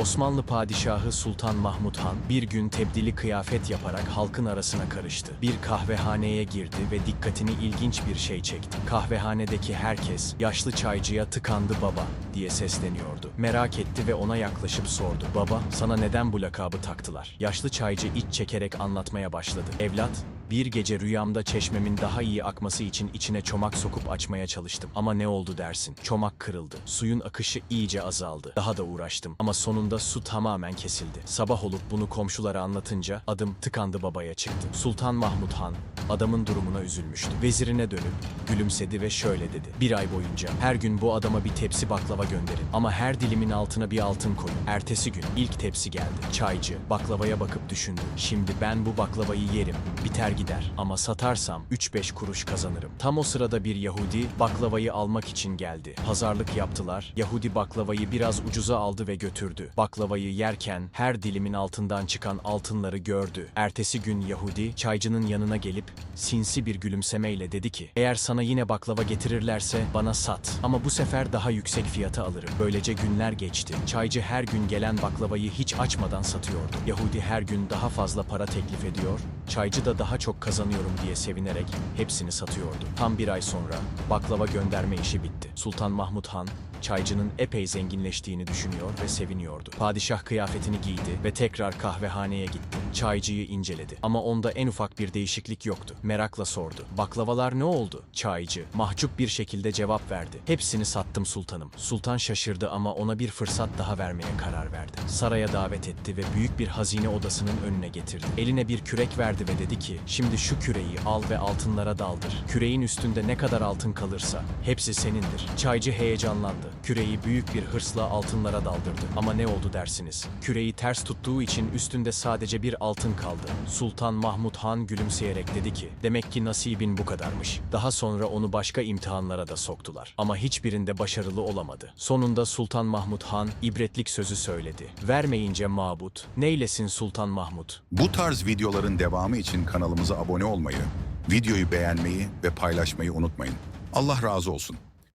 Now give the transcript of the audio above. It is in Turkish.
Osmanlı padişahı Sultan Mahmud Han bir gün tebdili kıyafet yaparak halkın arasına karıştı. Bir kahvehaneye girdi ve dikkatini ilginç bir şey çekti. Kahvehanedeki herkes yaşlı çaycıya tıkandı baba diye sesleniyordu. Merak etti ve ona yaklaşıp sordu. Baba sana neden bu lakabı taktılar? Yaşlı çaycı iç çekerek anlatmaya başladı. Evlat bir gece rüyamda çeşmemin daha iyi akması için içine çomak sokup açmaya çalıştım. Ama ne oldu dersin? Çomak kırıldı. Suyun akışı iyice azaldı. Daha da uğraştım. Ama sonunda su tamamen kesildi. Sabah olup bunu komşulara anlatınca adım tıkandı babaya çıktı. Sultan Mahmud Han adamın durumuna üzülmüştü. Vezirine dönüp gülümsedi ve şöyle dedi. Bir ay boyunca her gün bu adama bir tepsi baklava gönderin. Ama her dilimin altına bir altın koyun. Ertesi gün ilk tepsi geldi. Çaycı baklavaya bakıp düşündü. Şimdi ben bu baklavayı yerim. Biter gider. Ama satarsam 3-5 kuruş kazanırım. Tam o sırada bir Yahudi baklavayı almak için geldi. Pazarlık yaptılar. Yahudi baklavayı biraz ucuza aldı ve götürdü. Baklavayı yerken her dilimin altından çıkan altınları gördü. Ertesi gün Yahudi çaycının yanına gelip sinsi bir gülümsemeyle dedi ki eğer sana yine baklava getirirlerse bana sat ama bu sefer daha yüksek fiyata alırım. Böylece günler geçti. Çaycı her gün gelen baklavayı hiç açmadan satıyordu. Yahudi her gün daha fazla para teklif ediyor. Çaycı da daha çok kazanıyorum diye sevinerek hepsini satıyordu. Tam bir ay sonra baklava gönderme işi bitti. Sultan Mahmud Han çaycının epey zenginleştiğini düşünüyor ve seviniyordu. Padişah kıyafetini giydi ve tekrar kahvehaneye gitti. Çaycıyı inceledi ama onda en ufak bir değişiklik yoktu. Merakla sordu. Baklavalar ne oldu? Çaycı mahcup bir şekilde cevap verdi. Hepsini sattım sultanım. Sultan şaşırdı ama ona bir fırsat daha vermeye karar verdi. Saraya davet etti ve büyük bir hazine odasının önüne getirdi. Eline bir kürek verdi ve dedi ki şimdi şu küreği al ve altınlara daldır. Küreğin üstünde ne kadar altın kalırsa hepsi senindir. Çaycı heyecanlandı. Küreği büyük bir hırsla altınlara daldırdı. Ama ne oldu dersiniz? Küreği ters tuttuğu için üstünde sadece bir altın kaldı. Sultan Mahmud Han gülümseyerek dedi ki, demek ki nasibin bu kadarmış. Daha sonra onu başka imtihanlara da soktular. Ama hiçbirinde başarılı olamadı. Sonunda Sultan Mahmud Han ibretlik sözü söyledi. Vermeyince mabut, neylesin Sultan Mahmud? Bu tarz videoların devamı için kanalımıza abone olmayı, videoyu beğenmeyi ve paylaşmayı unutmayın. Allah razı olsun.